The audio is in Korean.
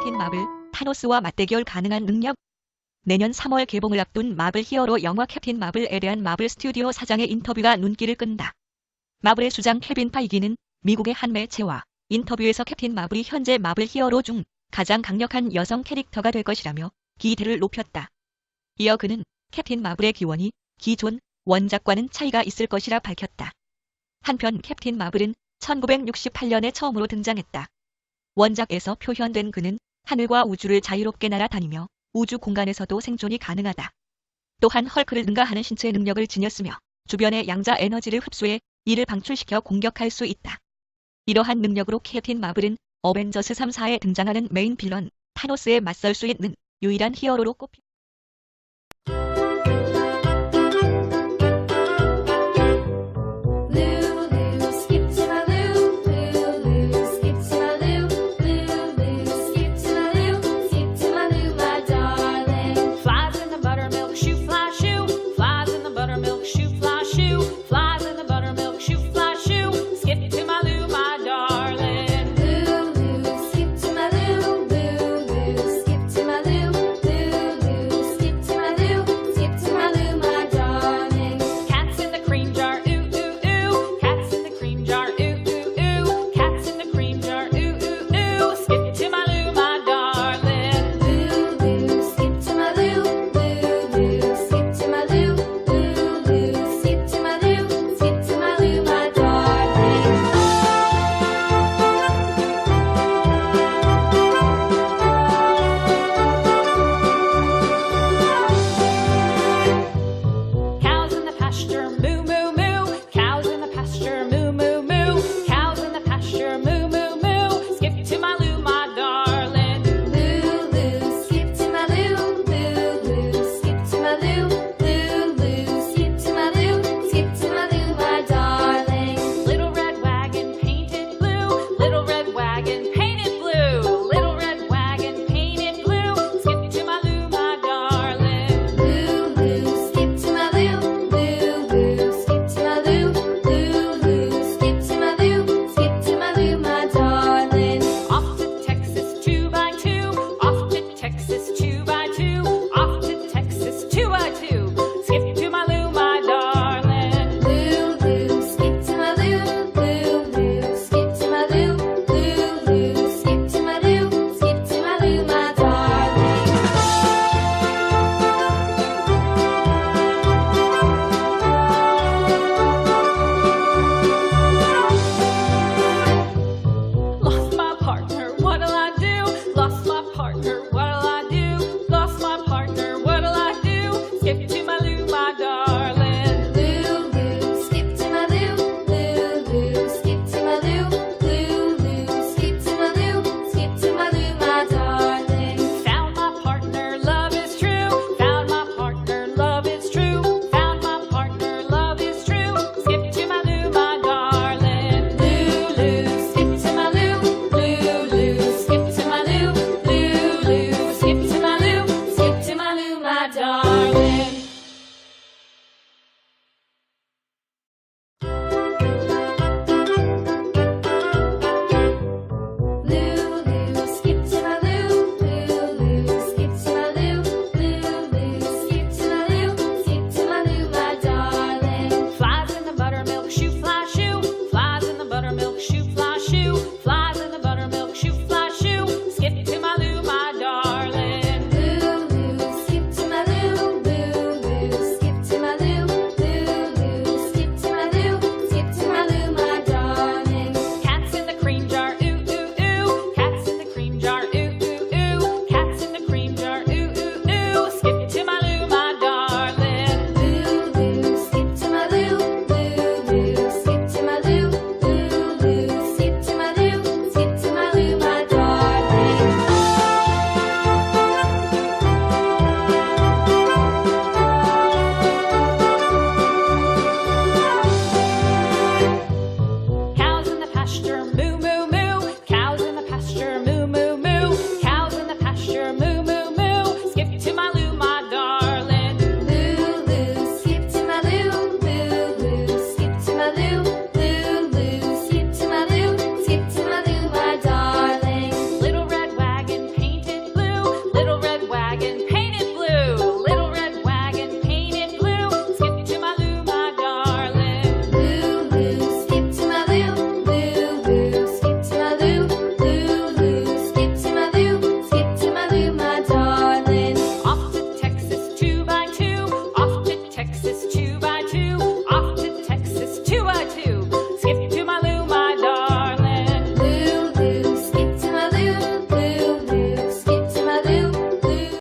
캡틴 마블, 타노스와 맞대결 가능한 능력. 내년 3월 개봉을 앞둔 마블 히어로 영화 캡틴 마블에 대한 마블 스튜디오 사장의 인터뷰가 눈길을 끈다. 마블의 수장 케빈 파이기는 미국의 한 매체와 인터뷰에서 캡틴 마블이 현재 마블 히어로 중 가장 강력한 여성 캐릭터가 될 것이라며 기대를 높였다. 이어 그는 캡틴 마블의 기원이 기존 원작과는 차이가 있을 것이라 밝혔다. 한편 캡틴 마블은 1968년에 처음으로 등장했다. 원작에서 표현된 그는 하늘과 우주를 자유롭게 날아다니며 우주 공간에서도 생존이 가능하다. 또한 헐크를 능가하는 신체 능력을 지녔으며 주변의 양자 에너지를 흡수해 이를 방출시켜 공격할 수 있다. 이러한 능력으로 캡틴 마블은 어벤져스 3사에 등장하는 메인 빌런 타노스에 맞설 수 있는 유일한 히어로로 꼽힌다. your